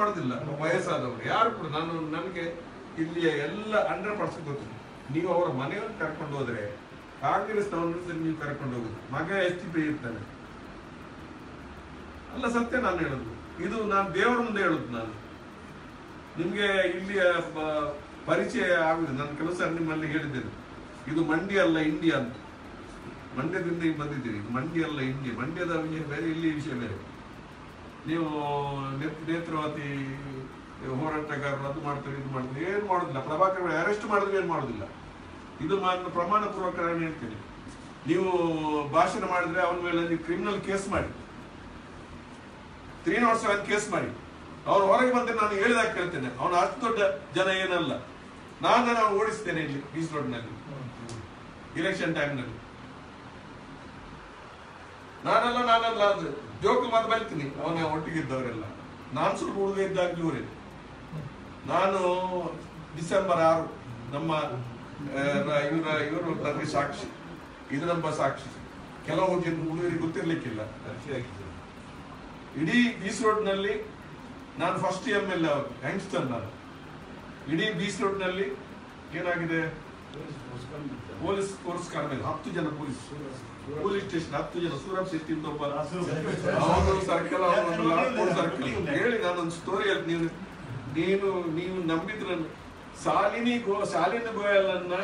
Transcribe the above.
ಮಾಡೋದಿಲ್ಲ. ವಯಸ್ಸಾದವರು. ಯಾರು ಕೂಡ ನಾನು ನನಗೆ ಇಲ್ಲಿಯ ಎಲ್ಲ ಹಂಡ್ರೆಡ್ ಪರ್ಸೆಂಟ್ ಗೊತ್ತು. ನೀವು ಅವರ ಮನೆಯನ್ನು ಕರ್ಕೊಂಡು ಹೋದ್ರೆ ಕಾಂಗ್ರೆಸ್ನವ್ರನ್ನ ನೀವು ಕರ್ಕೊಂಡು ಹೋಗುದು. ಮಗ ಎಸ್ ಟಿ ಪಿ ಇರ್ತಾನೆ. ಅಲ್ಲ, ಸತ್ಯ ನಾನು ಹೇಳುದು. ಇದು ನಾನು ದೇವರ ಮುಂದೆ ಹೇಳುದು ನಾನು. ನಿಮ್ಗೆ ಇಲ್ಲಿಯ ಪರಿಚಯ ಆಗುದು ನನ್ನ ಕೆಲಸ ನಿಮ್ಮಲ್ಲಿ ಹೇಳಿದ್ದೇನೆ. ಇದು ಮಂಡ್ಯ ಅಲ್ಲ ಇಂಡಿಯಾ ಅಂತ. ಮಂಡ್ಯದಿಂದ ಬಂದಿದ್ದೀರಿ. ಮಂಡ್ಯ ಅಲ್ಲ ಇಂಡಿಯಾ ಮಂಡ್ಯದ ವಿಷಯ ಬೇರೆ, ಇಲ್ಲಿ ವಿಷಯ ಬೇರೆ. ನೀವು ನೇತ್- ನೇತ್ರಾವತಿ ಹೋರಾಟಗಾರರು ಅದು ಮಾಡ್ತಾರೆ, ಇದು ಮಾಡ್ತಾರೆ, ಏನು ಮಾಡೋದಿಲ್ಲ. ಪ್ರಭಾಕರ್ ಅರೆಸ್ಟ್ ಮಾಡಿದ್ರೆ ಏನು ಮಾಡೋದಿಲ್ಲ. ಇದು ಮಾತ್ರ ಪ್ರಮಾಣ ಪೂರ್ವಕ ನಾನು ನೀವು ಭಾಷಣ ಮಾಡಿದ್ರೆ ಅವನ ಮೇಲೆ ನೀವು ಕ್ರಿಮಿನಲ್ ಕೇಸ್ ಮಾಡಿ. ತ್ರೀ ನಾಟ್ ಸೆವೆನ್ ಕೇಸ್ ಮಾಡಿ. ಅವ್ರು ಹೊರಗೆ ಬಂದ್ರೆ ನಾನು ಹೇಳಿದಾಗ ಕೇಳ್ತೇನೆ. ಅವನು ಅಷ್ಟು ದೊಡ್ಡ ಜನ ಏನಲ್ಲ. ನಾನು ನಾನು ಓಡಿಸ್ತೇನೆ ಇಲ್ಲಿ ಬೀಚ್ ರೋಡ್ನಲ್ಲಿ ಇಲೆಕ್ಷನ್ ಟೈಮ್ನಲ್ಲಿ ನಾನಲ್ಲ ನಾನಲ್ಲ ಅಂದ್ರೆ ಜೋಕು ಮಾತ್ರ ಬಲ್ತೀನಿ ಅವನ ಒಟ್ಟಿಗಿದ್ದವರೆಲ್ಲ. ನಾನು ಸ್ವಲ್ಪ ಹುಡುಗ ಇದ್ದಾಗ ಇವರೇ. ನಾನು ಡಿಸೆಂಬರ್ ಆರು ನಮ್ಮ ಇವರ, ಇವರು ನನಗೆ ಸಾಕ್ಷಿ. ಇದು ನಮ್ಮ ಸಾಕ್ಷಿ. ಕೆಲವು ಜನ ಹುಡುಗರಿಗೆ ಗೊತ್ತಿರ್ಲಿಕ್ಕಿಲ್ಲ. ಇಡೀ ರೋಡ್ ರೋಡ್ನಲ್ಲಿ ನಾನು first M L A youngster ನಾನು. ಇಡೀ ರೋಡ್ ರೋಡ್ನಲ್ಲಿ ಏನಾಗಿದೆ? ಪೊಲೀಸ್ ಫೋರ್ಸ್ ಕಾರ್ಮೇಲೆ. ಹತ್ತು ಜನ ಪೊಲೀಸ್. ಪೊಲೀಸ್ ಸ್ಟೇಷನ್ ಹತ್ತು ಜನ. ಸೂರಬ್ ಸಿಟ್ಟಿ ಒಬ್ಬ. ಸರ್ಕಲ್ ಸರ್ಕಲ್ ಹೇಳಿ ನಾನೊಂದು ಸ್ಟೋರಿ ಹೇಳ್ತೀನಿ ನೀವು ನೀನು ನೀವು ನಂಬಿದ್ರ ಸಾಲಿನಿ ಗೋ, ಸಾಲಿನ ಗೋಯಲನ್ನ